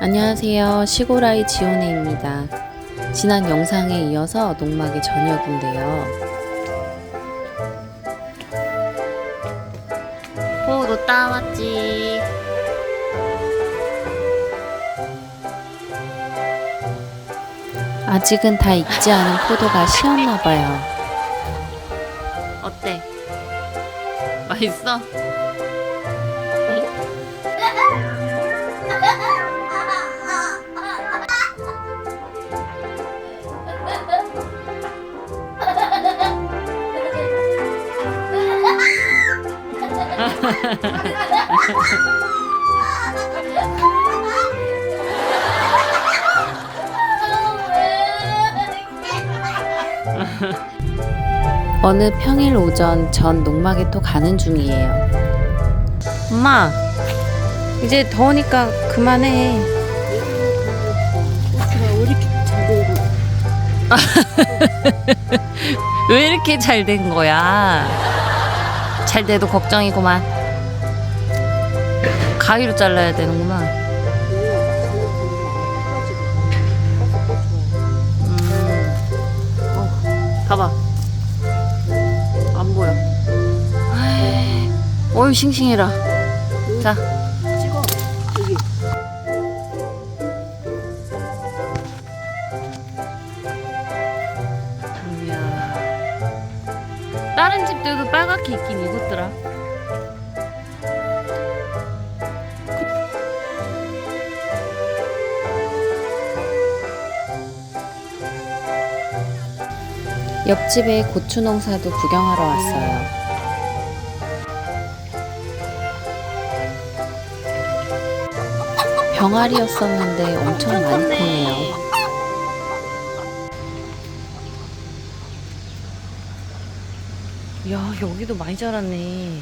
안녕하세요. 시골아이 지온해입니다. 지난 영상에 이어서 농막의 저녁인데요. 오, 너 따왔지. 아직은 다 익지 않은 포도가 시었나봐요. 어때? 맛있어? 어느 평일 오전 전 농막에 또 가는 중이에요. 엄마, 이제 더우니까 그만해. 왜 이렇게 잘 된 거야? 잘 돼도 걱정이구만. 가위로 잘라야 되는구나. 음. 어, 봐봐. 안 보여. 어이 싱싱해라. 자, 찍어 여기 이야. 다른 집들도 빨갛게 익긴 익었더라. 옆집에 고추 농사도 구경하러 왔어요. 병아리였었는데 엄청 많이 크네요. 야 여기도 많이 자랐네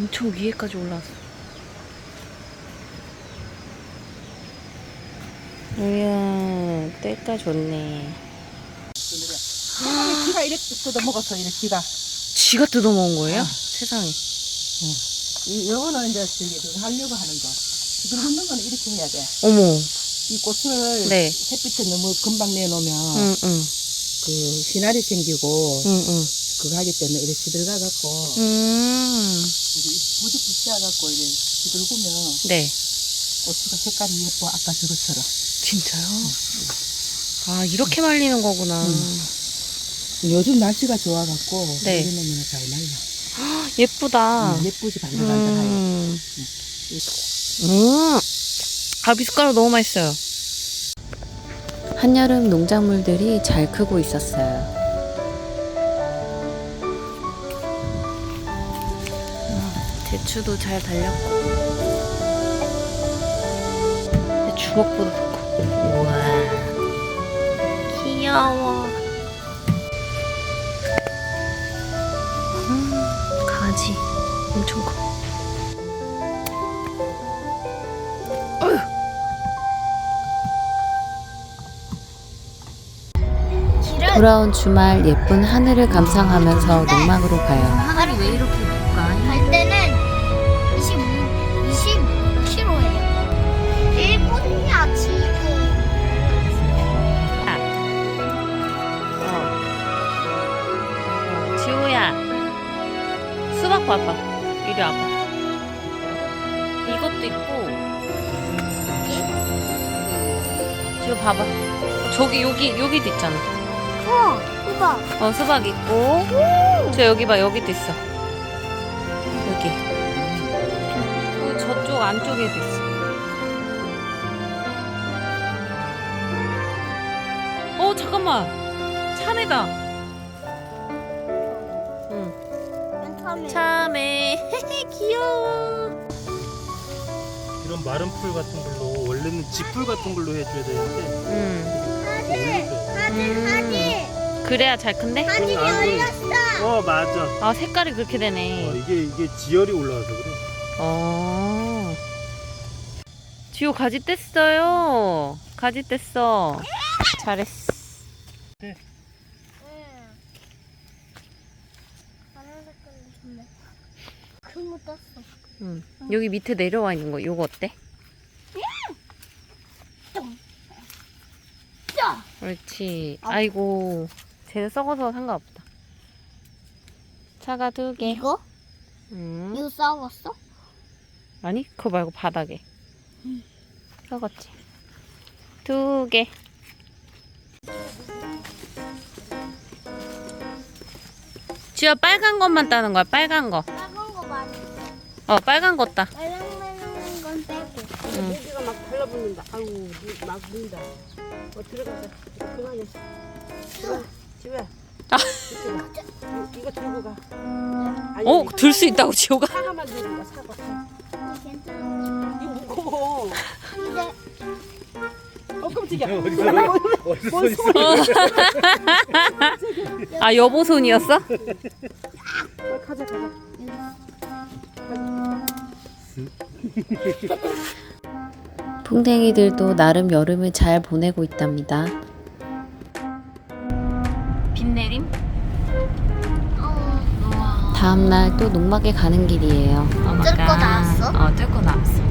엄청 위에까지 올라왔어 이야 때가 좋네 기가 이렇게 뜯어 먹어서 이렇게 기가. 쥐가 뜯어 먹은 거예요? 세상에. 이 요거는 이제 저기 그거 하려고 하는 거. 지금 굽는 거는 이렇게 해야 돼. 어머. 이 꽃을 네. 햇빛에 너무 금방 내놓으면 응 응. 그 시날이 생기고 응 응. 그거 하기 때문에 이렇게 시들가 갖고 음, 부디 붙여 갖고 이렇게 시들구면 네. 고추가 색깔이 예뻐. 아까 저것처럼. 진짜요? 아 이렇게 말리는 거구나 요즘 날씨가 좋아 갖고 네. 이러면 잘 말라. 예쁘다 음, 예쁘지 반짝반짝하게. 음. 음. 아 미숫가루 너무 맛있어요. 한여름 농작물들이 잘 크고 있었어요. 아, 대추도 잘 달렸고 주먹보다 더 커. 우와 귀여워. 돌아온 주말 예쁜 하늘을 감상하면서 농막으로 가요. 하늘이 왜 이렇게 높까? 갈 때는 25, 25km예요. 일본이야 지금. 어, 지호야, 수박 봐봐. 이리 와봐. 이것도 있고. 지호 봐봐. 저기 여기 여기도 있잖아. 어, 오빠. 어 수박 있고. 저 여기 봐 여기도 있어. 여기. 그 저쪽 안쪽에도 있어. 어 잠깐만. 참외다. 응. 괜찮네. 참외. 귀여워. 이런 마른 풀 같은 걸로 원래는 지풀 같은 걸로 해줘야 되는데 응. 하지, 음. 하지. 그래야 잘 큰데? 하지 아, 그- 열렸어. 어 맞아. 아 색깔이 그렇게 어, 되네. 이게 이게 지열이 올라와서 그래. 어. 지호 가지 뗐어요. 가지 뗐어. 잘했어. 응. 파란 색깔이 좋네. 큰거 떴어. 응. 여기 밑에 내려와 있는 거, 요거 어때? 옳지. 아 이고, 쟤는 썩어서 상관없다. 차가 두 개. 이거? 음. 이거 썩었어? 아니, 그거 말고 바닥에. 썩었지. 두 개. 지아 빨간 것만 따는 거야, 빨간 거. 빨간 거 많이. 어, 빨간 거 따. 빨랑빨랑한 건 빼고. 응. 여기가 막 달라붙는다. 아우 물- 막 문다. 어 들어가자. 그만해. 들어가. 집에. 아. 이거 들고 가. 아니, 어, 들 수 있다고, 지호가? 사과만 들고 가. 사과. 괜찮아. 이거 무거워. 근데 어 깜짝이야. 어디서 어디서 있어? 아, 여보 손이었어? 어, 가자 가자. 풍뎅이들도 나름 여름을 잘 보내고 있답니다. 비 내림? 어, 다음날 또 농막에 가는 길이에요. 뚫고 나왔어? 어, 뚫고 나왔어.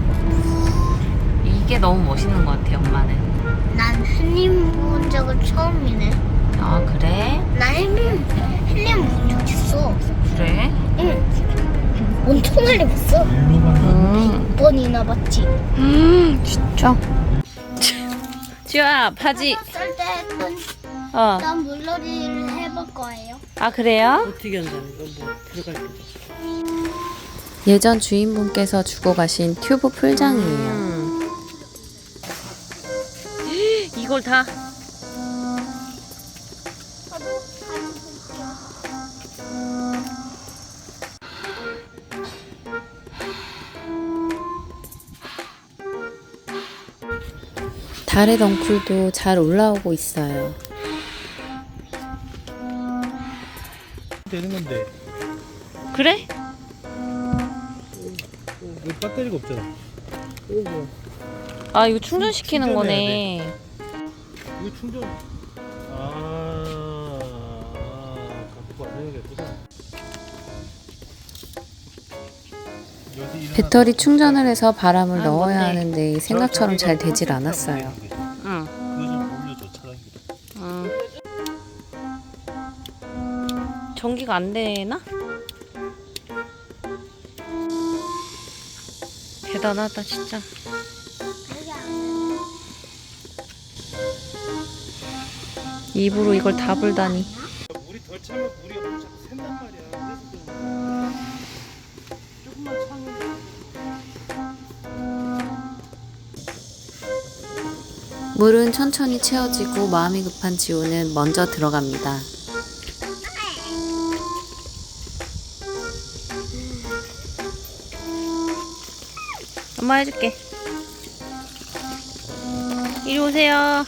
이게 너무 멋있는 것 같아, 엄마는. 난 햇님 본 적은 처음이네. 아, 그래? 나 햇님 햇님 본적 있어. 그래? 응. 온통을 입었어. 음, 6 번이나 봤지. 음 진짜? 지우야, 바지. 어. 난 물놀이를 해볼 거예요. 아, 그래요? 어떻게 한다. 이거 뭐 들어갈 때. 예전 주인분께서 주고 가신 튜브 풀장이에요. 이걸 다 달의 덩쿨도 잘 올라오고 있어요. 되는 건데 그래? 여기 배터리가 없잖아. 이거 뭐. 아 이거 충전시키는 거네. 이거 충전. 아, 갖고. 여기 일어나- 배터리 충전을 해서 바람을 아, 넣어야 뭔데? 하는데 생각처럼 잘 되질 않았어요. 전기가 안 되나? 대단하다 진짜. 입으로 이걸 다 불다니. 물이 덜 차면 물이 자꾸 샌단 말이야. 조금만 차면 물은 천천히 채워지고 마음이 급한 지호는 먼저 들어갑니다. 엄마 해줄게. 이리 오세요.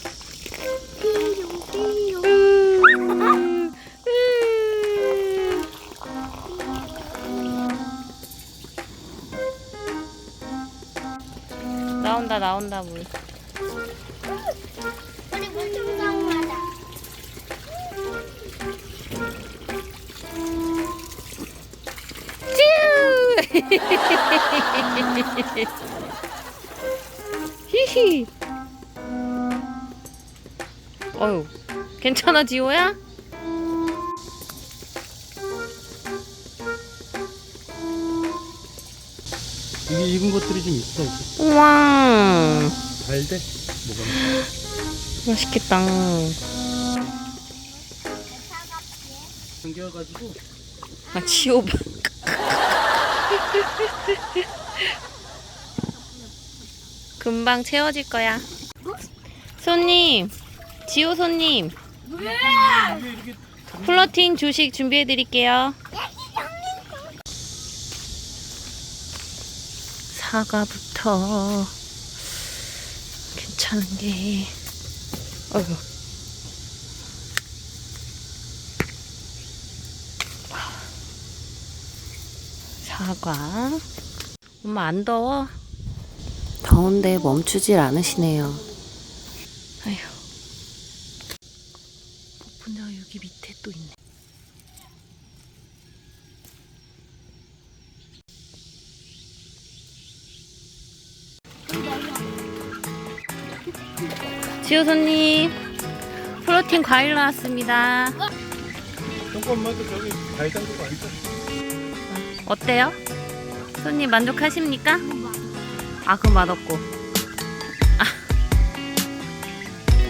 나온다 나온다 물. 우리 물좀 사 히히. 어유, 괜찮아 지호야? 이게 익은 것들이 좀 있어 이제. 우와, 달대. 뭐가? 맛있겠다. 당겨가지고 아 지호 봐. 금방 채워질 거야. 손님, 지호 손님, 플러팅 주식 준비해 드릴게요. 사과부터 괜찮은 게. 어휴. 사과. 엄마 안 더워? 더운데 멈추질 않으시네요. 아휴. 폭풍장 여기 밑에 또 있네. 지호 손님. 프로틴 과일 나왔습니다. 조금만 더 저기 과일 담그고 앉아. 어때요? 손님 만족하십니까? 아, 그건 맛없고. 아.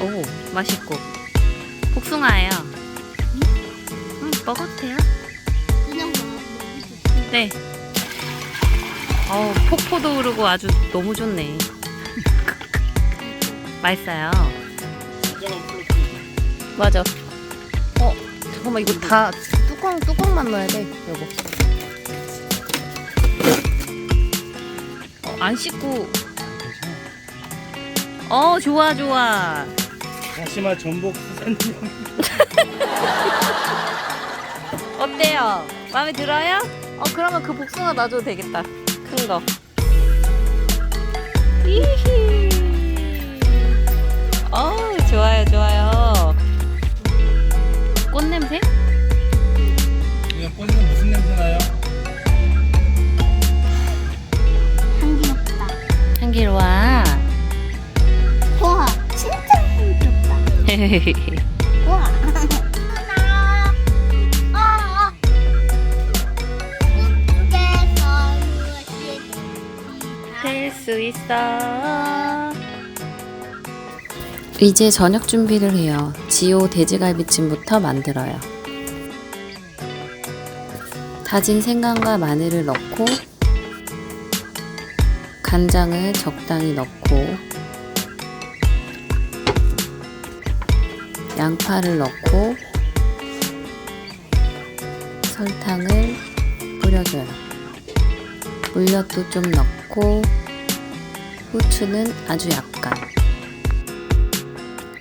오, 맛있고. 복숭아예요. 음, 먹어도 돼요. 그냥 먹어. 네. 어우, 폭포도 오르고 아주 너무 좋네. 맛있어요. 맞아. 어, 잠깐만, 이거 다 뚜껑, 뚜껑만 넣어야 돼, 여보. 안 씻고. 어, 좋아, 좋아. 다시마 전복 수산용. 어때요? 마음에 들어요? 어 그러면 그 복숭아 놔줘도 되겠다. 큰 거. 이히. 어 좋아요 좋아요. 꽃 냄새? 그냥 꽂는 무슨 냄새 나요? 향기롭다. 와. 하나. 아. 우측에서 무엇이 될수 있어. 이제 저녁 준비를 해요. 지오 돼지갈비찜부터 만들어요. 다진 생강과 마늘을 넣고 간장을 적당히 넣고 양파를 넣고 설탕을 뿌려줘요. 물엿도 좀 넣고 후추는 아주 약간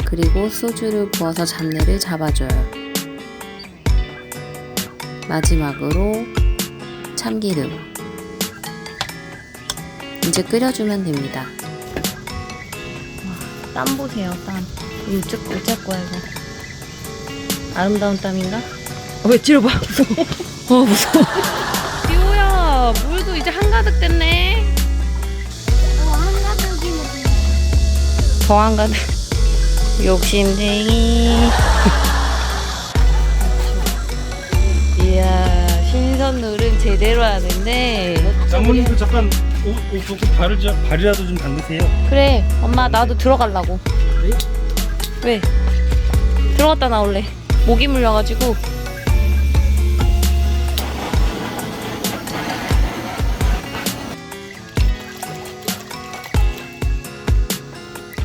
그리고 소주를 부어서 잡내를 잡아줘요. 마지막으로 참기름 이제 끓여주면 됩니다. 땀 보세요, 땀. 어쩔, 어쩔 거야, 이거. 아름다운 땀인가? 어, 왜 찌르봐. 무서워. 어, 무서워. 비오야, 물도 이제 한가득 됐네. 어, 더 한가득. 욕심쟁이. 이야, 신선놀은 제대로 하는데. 장모님도 잠깐 옷, 옷 벗고 발을 좀, 발이라도 좀 담그세요. 그래, 엄마 나도 들어가려고. 네? 왜? 들어갔다 나올래. 모기 물려가지고.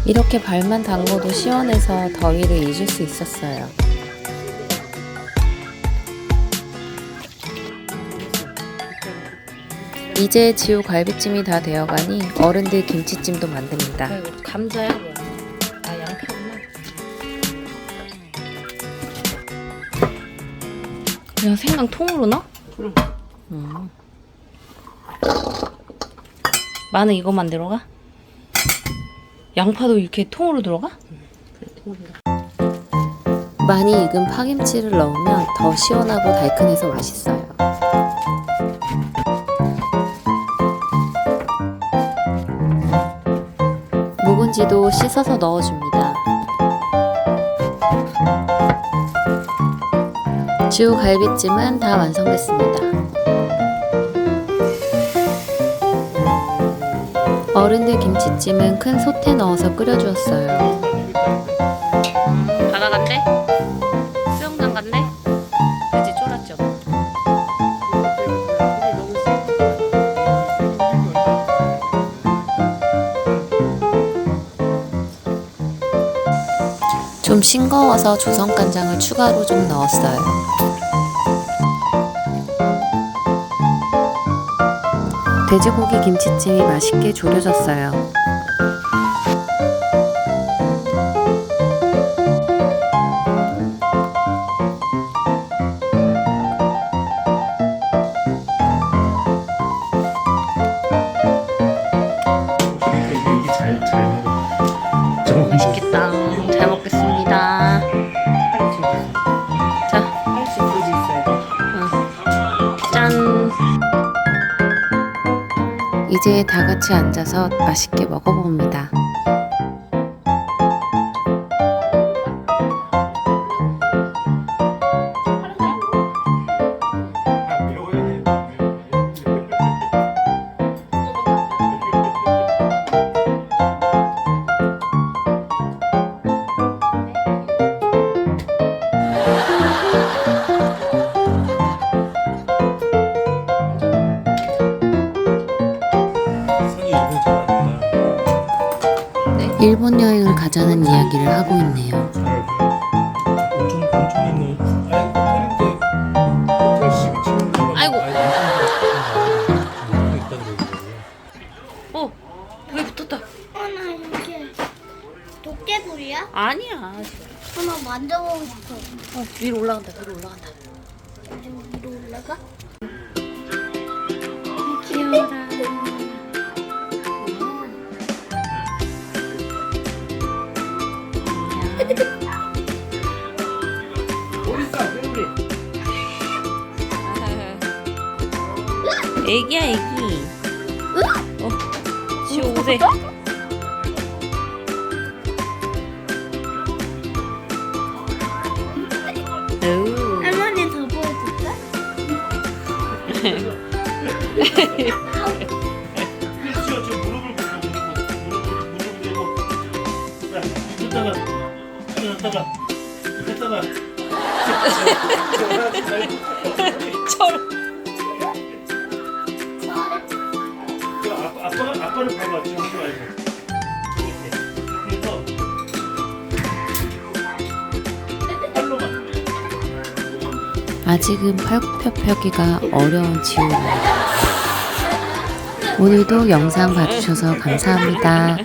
이렇게 발만 담궈도 시원해서 더위를 잊을 수 있었어요. 이제 지우 갈비찜이 다 되어가니 어른들 김치찜도 만듭니다. 감자야? 그냥 생강 통으로 넣어? 그럼. 음. 마늘 이것만 들어가? 양파도 이렇게 통으로 들어가? 통합니다. 많이 익은 파김치를 넣으면 더 시원하고 달큰해서 맛있어요. 묵은지도 씻어서 넣어줍니다. 지우 갈비찜은 다 완성됐습니다. 어른들 김치찜은 큰 솥에 넣어서 끓여주었어요. 바다 간대? 싱거워서 조선간장을 추가로 좀 넣었어요. 돼지고기 김치찜이 맛있게 졸여졌어요. 이제 다 같이 앉아서 맛있게 먹어봅니다. 일본 여행을 가자는 이야기를 하고 있네요. 엄청 엄청 있네. 아니 호텔인데 호텔 12층인가 아이고. 어, 왜 붙었다? 어나 이게 도깨구리야? 아니야. 하나 만져보고 싶어. 어, 위로 올라간다. 애기야 애기. 어, 지호 오세. 할머니 더 보여줄까? 그렇죠. 저 무릎을 꿇고 무릎을 무릎을 무릎을 대고. 자, 이따가 이따가. 아 아빠가 아빠를 봐봐 지금 팔로만. 아직은 팔굽혀펴기가 어려운 지우입니다. 오늘도 영상 봐주셔서 감사합니다.